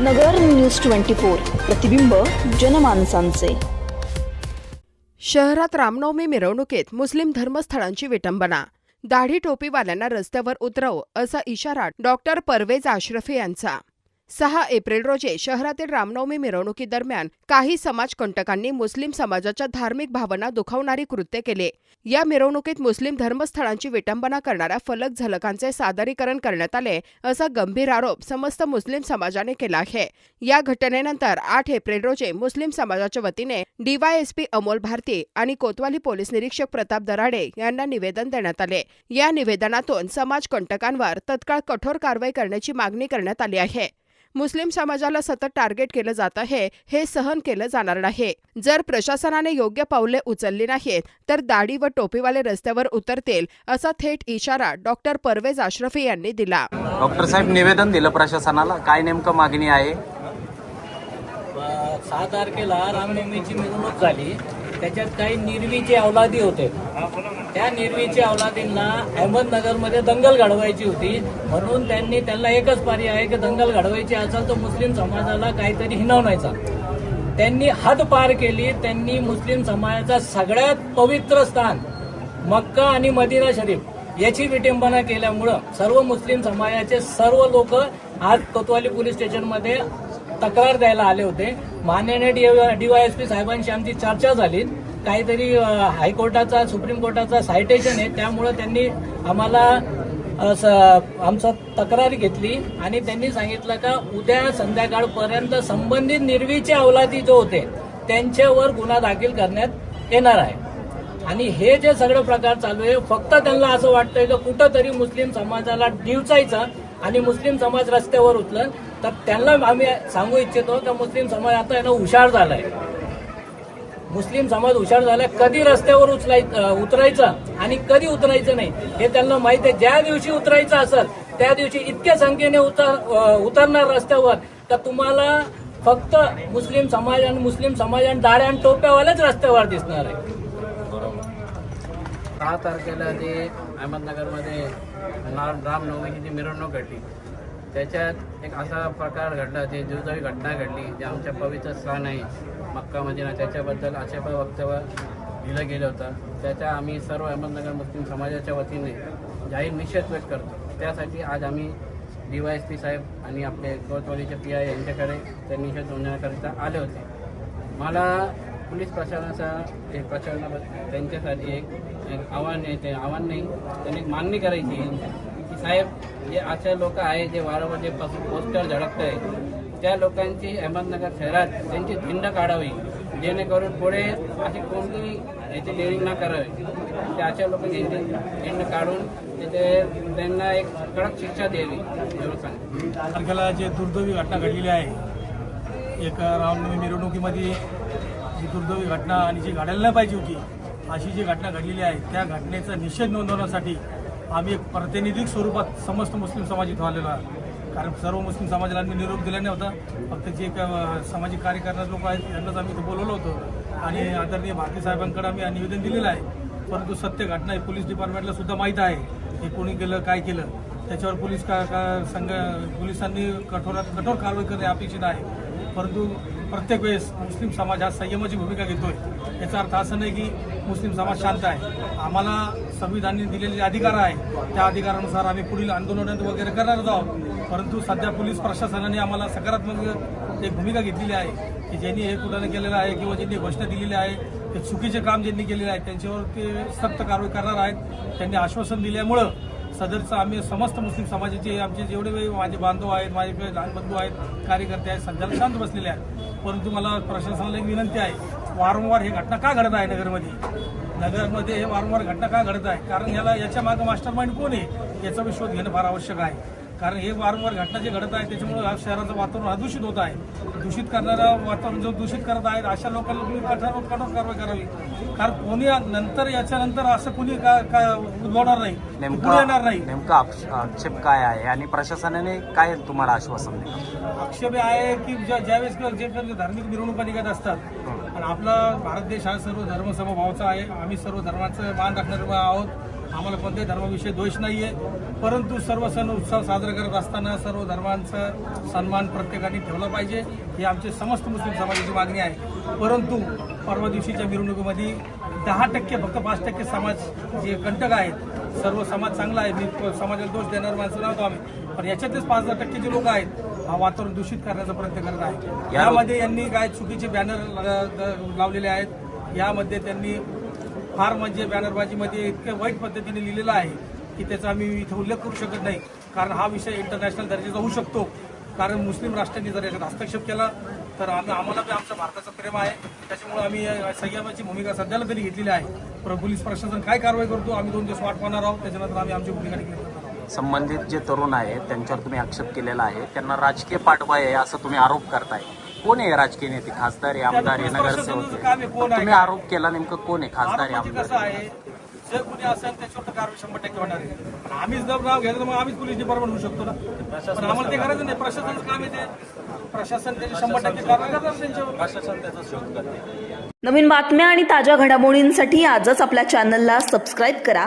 नगर news twenty four प्रतिबिंब जनमानसांचे. शहरात रामनवमी मिरवणुकीत मुस्लिम धर्मस्थळांची विटंबना. दाढी टोपीवाल्यांना रस्त्यावर उतरव असा इशारा डॉक्टर परवेज आश्रफे यांचा. सहा एप्रिल रोजी शहरातील रामनवमी मिरवणुकीदरम्यान काही समाजकंटकांनी मुस्लिम समाजाच्या धार्मिक भावना दुखावणारी कृत्य केले. या मिरवणुकीत मुस्लिम धर्मस्थळांची विटंबना करणाऱ्या फलक झलकांचे सादरीकरण करण्यात आले असा गंभीर आरोप समस्त मुस्लिम समाजाने केला आहे. या घटनेनंतर आठ एप्रिल रोजी मुस्लिम समाजाच्या वतीने डीवायएसपी अमोल भारती आणि कोतवाली पोलीस निरीक्षक प्रताप दराडे यांना निवेदन देण्यात आले. या निवेदनातून समाजकंटकांवर तत्काळ कठोर कारवाई करण्याची मागणी करण्यात आली आहे. मुस्लिम समाजाला सतत टार्गेट केलं जात आहे हे सहन केलं जाणार नाही. जर प्रशासनाने योग्य पावले उचलली नाहीत तर दाढी व टोपीवाले रस्त्यावर उतरतील असा थेट इशारा डॉक्टर परवेज आश्रफी यांनी दिला. डॉक्टर साहेब निवेदन दिलं प्रशासनाला. काय नेमकं मागणी आहे? सहा तारखेला रामनवमीची मिरवणूक झाली. त्याच्यात काही निर्वीचे अवलादी होते. त्या निर्मीच्या अवलादींना अहमदनगरमध्ये दंगल घडवायची होती. म्हणून त्यांनी त्यांना एकच पर्याय आहे की दंगल घडवायची असेल तर मुस्लिम समाजाला काहीतरी हिनवण्याचा त्यांनी हद पार केली. त्यांनी मुस्लिम समाजाचा सगळ्यात पवित्र स्थान मक्का आणि मदिना शरीफ याची विटंबना केल्यामुळं सर्व मुस्लिम समाजाचे सर्व लोक आज कोतवाली पोलीस स्टेशनमध्ये तक्रार द्यायला आले होते. मान्याने डीवायएसपी साहेबांशी आमची चर्चा झाली. काहीतरी हायकोर्टाचा सुप्रीम कोर्टाचा सायटेशन आहे. त्यामुळं त्यांनी आम्हाला आमचा आमचं तक्रार घेतली आणि त्यांनी सांगितलं का उद्या संध्याकाळपर्यंत संबंधित निर्वीचे अवलादी जो होते त्यांच्यावर गुन्हा दाखल करण्यात येणार आहे. आणि हे जे सगळं प्रकार चालू आहे फक्त त्यांना असं वाटतंय की कुठंतरी मुस्लिम समाजाला डिवचायचं आणि मुस्लिम समाज रस्त्यावर उचलं तर त्यांना आम्ही सांगू इच्छितो की मुस्लिम समाज आता यानं हुशार झालाय. मुस्लिम समाज हुशार झाला कधी रस्त्यावर उचलाय उतरायचं आणि कधी उतरायचं नाही हे त्यांना माहिती आहे. ज्या दिवशी उतरायचं असेल त्या दिवशी इतक्या संख्येने उतर उतरणार रस्त्यावर तर तुम्हाला फक्त मुस्लिम समाज आणि मुस्लिम समाज आणि दाड्या आणि टोप्यावाल्याच रस्त्यावर दिसणार आहे. सहा तारखेला ते अहमदनगरमध्ये रामनवमीची जी मिरवणूक घडली. त्याच्यात एक असा प्रकार घडला जे दुर्दैवी घटना घडली जे आमच्या पवित्र स्थान आहे मक्का मदिना. त्याच्याबद्दल असे पण वक्तव्य दिलं गेलं होतं. त्याचा आम्ही सर्व अहमदनगर मुस्लिम समाजाच्या वतीने जाहीर निषेध व्यक्त करतो. त्यासाठी आज आम्ही डी वाय एस पी साहेब आणि आपले कोतवालीचे पी आय यांच्याकडे ते निषेध नोंदवण्याकरिता आले होते. मला पोलीस प्रशासनाचा एक प्रशासनाबद्दल त्यांच्यासाठी एक आव्हान आहे. ते आव्हान नाही त्यांनी एक मागणी करायची साहेब जे असे लोक आहे जे वारंवार जे पोस्टर झडकत आहे त्या लोकांची अहमदनगर शहरात त्यांची धिंड काढावी जेणेकरून पुढे अशी कोणती याची डेअरिंग न करावी. ते अशा लोकांची धिंड काढून तिथे त्यांना एक कडक शिक्षा द्यावी एवढं सांग तारखेला जे दुर्दैवी घटना घडलेली आहे एक रामनवमी मिरवणुकीमध्ये जी दुर्दैवी घटना आणि जी घडायला नाही पाहिजे होती अशी जी घटना घडलेली आहे त्या घटनेचा निषेध नोंदवण्यासाठी आम्ही एक प्रातिनिधिक स्वरूपात समस्त मुस्लिम समाज इथं आलेलो आहे कारण सर्व मुस्लिम समाजाला आम्ही निरोप दिला नाही होता फक्त जे का सामाजिक कार्य करणारे लोक आहेत त्यांनाच आम्ही इथं बोलवलं होतं. आणि आदरणीय भारती साहेबांकडे आम्ही निवेदन दिलेलं आहे. परंतु सत्य घटना आहे पोलीस डिपार्टमेंटला सुद्धा माहीत आहे हे कोणी केलं काय केलं. त्याच्यावर पोलीस का का संघ पोलिसांनी कठोरात कठोर कारवाई करणे अपेक्षित आहे. परंतु प्रत्येक वेळेस मुस्लिम समाज हा संयमाची भूमिका घेतोय. याचा अर्थ असं नाही की मुस्लिम समाज शांत आहे. आम्हाला संविधानाने दिलेले अधिकार आहे त्या अधिकारानुसार आम्ही पुढील आंदोलन वगैरे करणारच आहोत. परंतु सध्या पोलीस प्रशासनाने आम्हाला सकारात्मक एक भूमिका घेतलेली आहे की ज्यांनी हे कुठं केलेलं आहे किंवा ज्यांनी घोषणा दिलेली आहे ते चुकीचे काम ज्यांनी केलेले आहे त्यांच्यावर ते सक्त कारवाई करणार आहेत. त्यांनी आश्वासन दिल्यामुळं सदरचं आम्ही समस्त मुस्लिम समाजाचे आमचे जेवढे माझे बांधव आहेत माझे लहान बंधू आहेत कार्यकर्ते आहेत सध्याला शांत बसलेले आहेत. परंतु मला प्रशासनाला एक विनंती आहे वारंवार हे घटना का घडत आहे नगरमध्ये? नगरमध्ये हे वारंवार घटना का घडत आहे? कारण याला याच्या मागं मास्टर माइंड कोण आहे? याचा बी शोध घेणं फार आवश्यक आहे. कारण हे वारंवार घटना जे घडत आहे त्याच्यामुळे या शहराचं वातावरण अदूषित होत आहे. दूषित करणारं वातावरण जो दूषित करत आहेत अशा लोकांना तुम्ही कठोर कठोर कारवाई करावी. कारण कोणी नंतर याच्यानंतर असं कोणी का का उद्भवणार नाही पुढे येणार नाही? नेमका आक्ष- आक्षेप काय आहे? आणि प्रशासनाने काय तुम्हाला आश्वासन दिलं? आक्षेप आहे की ज्या ज्यावेळेस किंवा जे धार्मिक मिरवणुका निघत असतात आणि आपला भारत देश हा सर्व धर्म समभावाचा आहे. आम्ही सर्व धर्माचं मान राखणारे आहोत. आम्हाला कोणत्याही धर्माविषयी द्वेष नाही आहे परंतु सर्व सण उत्सव साजरे करत असताना सर्व धर्मांचा सन्मान प्रत्येकाने ठेवला पाहिजे. ही आमची समस्त मुस्लिम समाजाची मागणी आहे. परंतु परवा दिवशीच्या मिरवणुकीमध्ये दहा टक्के फक्त पाच टक्के समाज जे कंटक आहेत सर्व समाज चांगला आहे. मी समाजाला दोष देणार माणसं नव्हतो आम्ही. पण याच्यातलेच पाच दहा टक्के जे लोक आहेत हा वातावरण दूषित करण्याचा प्रयत्न करत आहे यामध्ये यांनी काय चुकीचे बॅनर लावलेले आहेत यामध्ये त्यांनी फार म्हणजे बॅनरबाजीमध्ये इतक्या वाईट पद्धतीने लिहिलेलं आहे की त्याचा आम्ही इथं उल्लेख करू शकत नाही. कारण हा विषय इंटरनॅशनल दर्जाचा होऊ शकतो. कारण मुस्लिम राष्ट्रांनी जर याच्यात हस्तक्षेप केला तर आम्ही आम्हाला बी आमच्या भारताचं प्रेम आहे. त्याच्यामुळे आम्ही संयमाची भूमिका सध्याला तरी घेतलेली आहे. पण पोलीस प्रशासन काय कारवाई करतो आम्ही दोन दिवस वाट पाहणार आहोत. त्याच्यानंतर आम्ही आमची भूमिका डिक्लेअर संबंधित जे तरुण आहेत त्यांच्यावर तुम्ही आक्षेप केलेला आहे. त्यांना राजकीय पाठबळ आहे असं तुम्ही आरोप करताय. कोण आहे राजकीय नेते? खासदार आहे आमदार आहे नगरसेवक? तुम्ही आरोप केला नेमकं कोण आहे? खासदार आहे कसं आमदार आहे? जर कुणी असेल त्याच्यावर तर कारवाई शंभर टक्के होणार आहे. आम्हीच जर नाव घेतलं तर मग आम्हीच पोलीस डिपार्टमेंट होऊ शकतो ना. पण आम्हाला ते करायचं नाही. प्रशासनाचं काम आहे ते. प्रशासन त्याची शंभर टक्के कारवाई करणार त्यांच्यावर. प्रशासन त्याचा शोध करते. नवीन बातम्या आणि ताज्या घडामोडींसाठी आजच आपल्या चॅनलला सबस्क्राईब करा.